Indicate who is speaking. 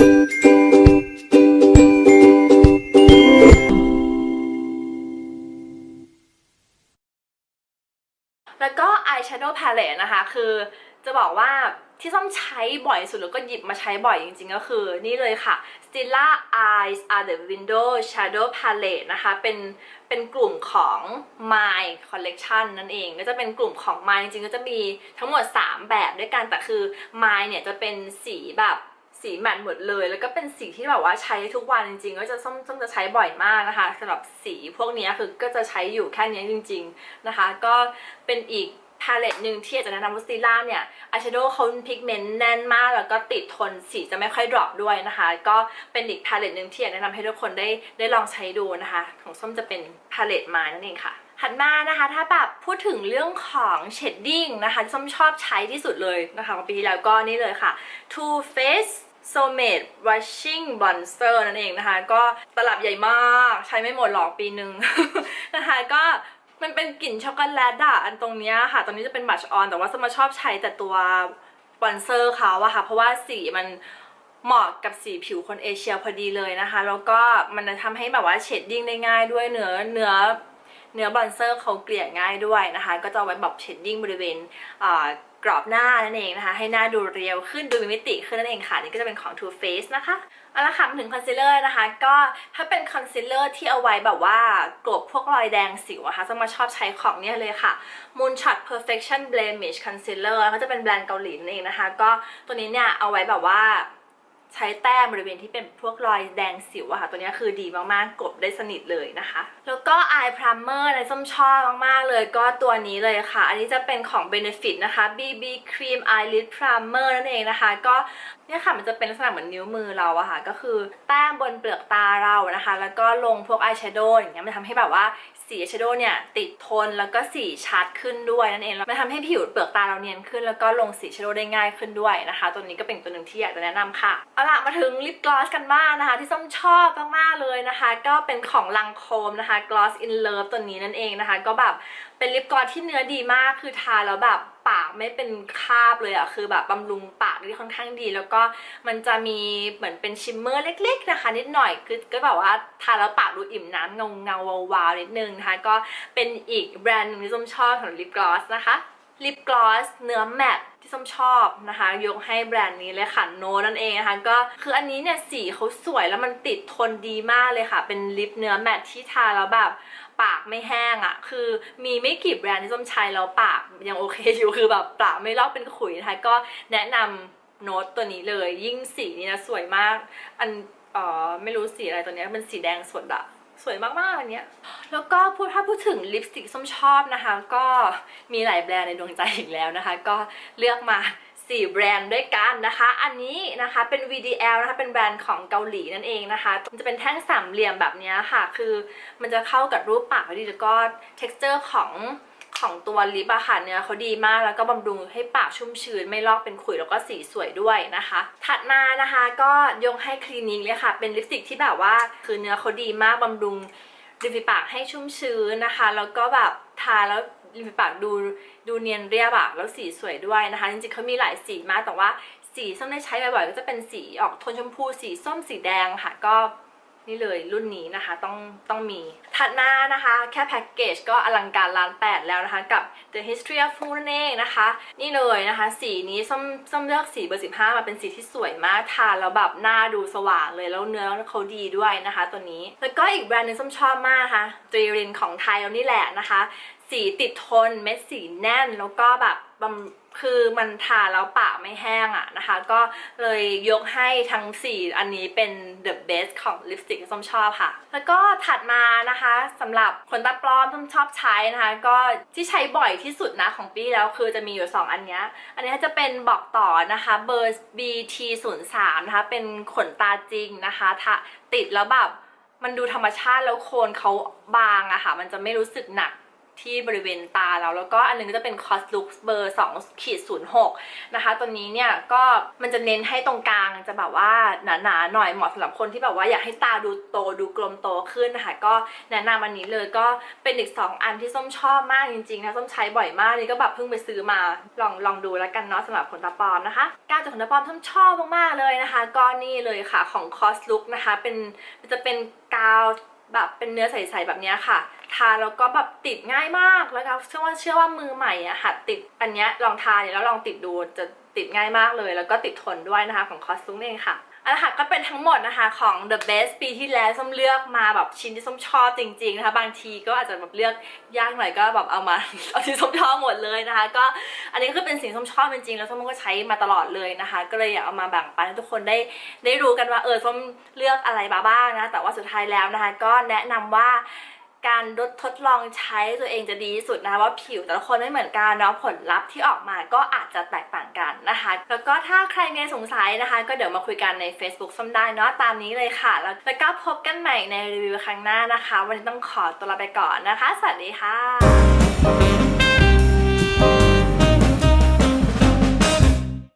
Speaker 1: แล้วก็ eyeshadow palette นะคะ คือจะบอกว่าที่ส้มใช้บ่อยสุดแล้วก็หยิบมาใช้บ่อยจริงๆ ก็คือนี่เลยค่ะ Stila Eyes are the window shadow palette นะคะ เป็นเป็นกลุ่มของ My collection นั่นเอง ก็จะเป็นกลุ่มของ My จริงๆ ก็จะมีทั้งหมด 3 แบบด้วยกัน แต่คือ My เนี่ยจะเป็นสีแบบ สีแมทหมดเลย แล้วก็เป็นสีที่แบบว่าใช้ทุกวันจริงๆ ก็จะส้มส้มจะใช้บ่อยมากนะคะสำหรับสีพวกนี้คือก็จะใช้อยู่แค่นี้จริง ๆนะคะ ก็เป็นอีกพาเลตหนึ่งที่อยากจะแนะนำว่าสติล่าเนี่ยอายแชโดว์เขาพิกเมนต์แน่นมาก แล้วก็ติดทนสีจะไม่ค่อยดรอปด้วยนะคะ ก็เป็นอีกพาเลตหนึ่งที่อยากแนะนำให้ทุกคนได้ได้ลองใช้ดูนะคะ ของส้มจะเป็นพาเลตมานั่นเองค่ะถัดมานะคะถ้าแบบพูดถึงเรื่องของเชดดิ้งนะคะส้มชอบใช้ที่สุดเลยนะคะปีแล้วก็นี่เลยค่ะ Too Faced Soulmate Washing Bronzer นั่นเองนะคะ ก็ตลับใหญ่มากใช้ไม่หมดหรอกปีหนึ่งนะคะก็มันเป็นกลิ่นช็อกโกแลตอะอันตรงเนี้ยค่ะตรงนี้จะเป็นบัชออน แต่ว่าสมาชอบใช้แต่ตัวบอนเซอร์เขาอะค่ะ เพราะว่าสีมันเหมาะกับสีผิวคนเอเชียพอดีเลยนะคะ แล้วก็มันจะทำให้แบบว่าเชดดิ้งได้ง่ายด้วยเนื้อเนื้อเนื้อบอนเซอร์เขาเกลี่ยง่ายด้วยนะคะ ก็จะเอาไว้แบบเชดดิ้งบริเวณอ่า กรอบหน้านั่นเองนะคะ ให้หน้าดูเรียวขึ้นดูมีมิติขึ้นนั่นเองค่ะ นี่ก็จะเป็นของ Too Faced นะคะเอาละค่ะมาถึงคอนซีลเลอร์นะคะ ก็ถ้าเป็นคอนซีลเลอร์ที่เอาไว้แบบว่ากลบพวกรอยแดงสิวอะคะจะมาชอบใช้ของเนี้ยเลยค่ะ Moonshot Perfection Blemish Concealer ก็จะเป็นแบรนด์เกาหลีนั่นเองนะคะ ก็ตัวนี้เนี่ยเอาไว้แบบว่า ใช้แต้มบริเวณที่เป็นพวกรอยแดงสิวอะค่ะ ตัวนี้คือดีมากๆกลบได้สนิทเลยนะคะ แล้วก็ eye primer ในส้มชอบมากๆเลย ก็ตัวนี้เลยค่ะ อันนี้จะเป็นของ Benefit นะคะ BB Cream Eyelid Primer นั่นเองนะคะ ก็เนี่ยค่ะมันจะเป็นลักษณะเหมือนนิ้วมือเราอะค่ะ ก็คือแต้มบนเปลือกตาเรานะคะ แล้วก็ลงพวกอายแชโดว์อย่างเงี้ยมันทำให้แบบว่า สีชโดว์เนี่ยติดทนแล้วก็สีชัดขึ้นด้วยนั่นเองแล้วมันทำให้ผิวเปลือกตาเราเนียนขึ้น แล้วก็ลงสีชโดว์ได้ง่ายขึ้นด้วยนะคะ ตัวนี้ก็เป็นตัวหนึ่งที่อยากจะแนะนำค่ะเอาล่ะมาถึงลิปกลอสกันบ้างนะคะ ที่ส้มชอบมากๆเลยนะคะ ก็เป็นของลังโคมนะคะ Gloss in Love ตัวนี้นั่นเองนะคะ ก็แบบเป็นลิปกลอสที่เนื้อดีมากคือทาแล้วแบบปากไม่เป็นคราบเลยอะคือแบบบำรุงปากได้ค่อนข้างดี แล้วก็มันจะมีเหมือนเป็นชิมเมอร์เล็ก ๆนะคะ นิดหน่อยคือก็แบบว่าทาแล้วปากดูอิ่มน้ำเงาเงาวาวๆนิดนึงนะคะก็เป็นอีกแบรนด์หนึงที่ส้มชอบของลิปกลอสนะคะ ลิปกลอสเนื้อแมตที่ส้มชอบนะคะ ยกให้แบรนด์นี้เลยค่ะโนนั่นเองนะคะ ก็คืออันนี้เนี่ยสีเขาสวยแล้วมันติดทนดีมากเลยค่ะ เป็นลิปเนื้อแมตที่ทาแล้วแบบปากไม่แห้งอะ่ะ คือมีไม่กี่แบรนด์ที่ส้มใช้แล้วปากยังโอเคอยู่คือแบบปากไม่ลอกเป็นขุยนะคะ ก็แนะนำโน้ตตัวนี้เลย ยิ่งสีนี้นะสวยมาก อันเออไม่รู้สีอะไรตัวนี้ยเป็นสีแดงสดอะ สวยมากๆอันเนี้ย แล้วก็พูดถ้าพูดถึงลิปสติกส้มชอบนะคะ ก็มีหลายแบรนด์ในดวงใจอีกแล้วนะคะ ก็เลือกมา4แบรนด์ด้วยกันนะคะ อันนี้นะคะเป็น VDL นะคะ เป็นแบรนด์ของเกาหลีนั่นเองนะคะ มันจะเป็นแท่งสามเหลี่ยมแบบนี้ค่ะ คือมันจะเข้ากับรูปปากพอดีแล้วก็ texture ของ ของตัวลิปอะค่ะเนื้อเขาดีมากแล้วก็บำรุงให้ปากชุ่มชื้นไม่ลอกเป็นขุยแล้วก็สีสวยด้วยนะคะ ถัดมานะคะก็ยกให้คลินิกเลยค่ะ เป็นลิปสติกที่แบบว่าคือเนื้อเขาดีมากบำรุงริมฝีปากให้ชุ่มชื้นนะคะ แล้วก็แบบทาแล้วริมฝีปากดูดูเนียนเรียบอะแล้วสีสวยด้วยนะคะ จริงๆเขามีหลายสีมากแต่ว่าสีส้มได้ใช้บ่อยๆก็จะเป็นสีออกโทนชมพู สีส้มสีแดงค่ะก็ นี่เลยรุ่นนี้นะคะต้องต้องมี ถัดมานะคะแค่แพ็กเกจก็อลังการล้านแปดแล้วนะคะกับ The History of Food นั่นเองนะคะ นี่เลยนะคะ สีนี้ส้มส้มเลือกสีเบอร์ 15 มาเป็นสีที่สวยมากทาแล้วแบบหน้าดูสว่างเลยแล้วเนื้อเขาดีด้วยนะคะตัวนี้ แล้วก็อีกแบรนด์หนึงส้มชอบมากนะคะตรีรินของไทยเรานี่แหละนะคะ สีติดทนเม็ดสีแน่นแล้วก็แบบ บำคือมันทาแล้วปากไม่แห้งอะนะคะ ก็เลยยกให้ทั้ง 4 อันนี้เป็น the best ของลิปสติกที่ส้มชอบค่ะ แล้วก็ถัดมานะคะสำหรับขนตาปลอมส้มชอบใช้นะคะ ก็ที่ใช้บ่อยที่สุดนะของปีแล้วคือจะมีอยู่ 2 อันนี้อันนี้จะเป็นบอกต่อนะคะเบอร์ BT03 นะคะเป็นขนตาจริงนะคะทาติดแล้วแบบมันดูธรรมชาติแล้วโคนเขาบางอะค่ะ มันจะไม่รู้สึกหนัก ที่บริเวณตาเราแล้วก็อันนึงก็จะเป็น Cos Look เบอร์2ขีด06 นะคะ ตัวนี้เนี่ยก็มันจะเน้นให้ตรงกลางจะแบบว่าหนาๆหน่อยเหมาะสำหรับคนที่แบบว่าอยากให้ตาดูโตดูกลมโตขึ้นนะคะก็แนะนำอันนี้เลยก็เป็นอีก 2 อันที่ส้มชอบมากจริงๆนะส้มใช้บ่อยมากนี่ก็แบบเพิ่งไปซื้อมาลองลองดูแล้วกันเนาะสำหรับขนตาปลอมนะคะการจากขนตาปลอมส้มชอบมากๆเลยนะคะก็นี่เลยค่ะของ Cos Look นะคะเป็นจะเป็นกาว แบบเป็นเนื้อใสๆแบบนี้ค่ะ ทาแล้วก็แบบติดง่ายมากแล้วก็เชื่อว่าเชื่อว่ามือใหม่อะหัดติดอันเนี้ยลองทาเนี่ยแล้วลองติดดูจะติดง่ายมากเลย แล้วก็ติดทนด้วยนะคะของคอสตูมเองค่ะ อันค่ะก็เป็นทั้งหมดนะคะของ The Best ปีที่แล้วส้มเลือกมาแบบชิ้นที่ส้มชอบจริงๆนะคะ บางทีก็อาจจะแบบเลือกยากหน่อยก็แบบเอามา เอาที่ส้มชอบหมดเลยนะคะ ก็อันนี้ก็คือเป็นสิ่งส้มชอบจริงๆแล้วส้มก็ใช้มาตลอดเลยนะคะ ก็เลยอยากเอามาแบ่งปันให้ทุกคนได้ได้รู้กันว่าเออส้มเลือกอะไรมาบ้างนะแต่ว่าสุดท้ายแล้วนะคะ ก็แนะนำว่า การทดทดลองใช้ตัวเองจะดีที่สุดนะคะว่าผิวแต่ละคนไม่เหมือนกันเนาะผลลัพธ์ที่ออกมาก็อาจจะแตกต่างกันนะคะ แล้วก็ถ้าใครมีสงสัยนะคะ ก็เดี๋ยวมาคุยกันใน Facebook ส้มได้เนาะตามนี้เลยค่ะ แล้วแล้วก็พบกันใหม่ในรีวิวครั้งหน้านะคะ วันนี้ต้องขอตัวลาไปก่อนนะคะ สวัสดีค่ะ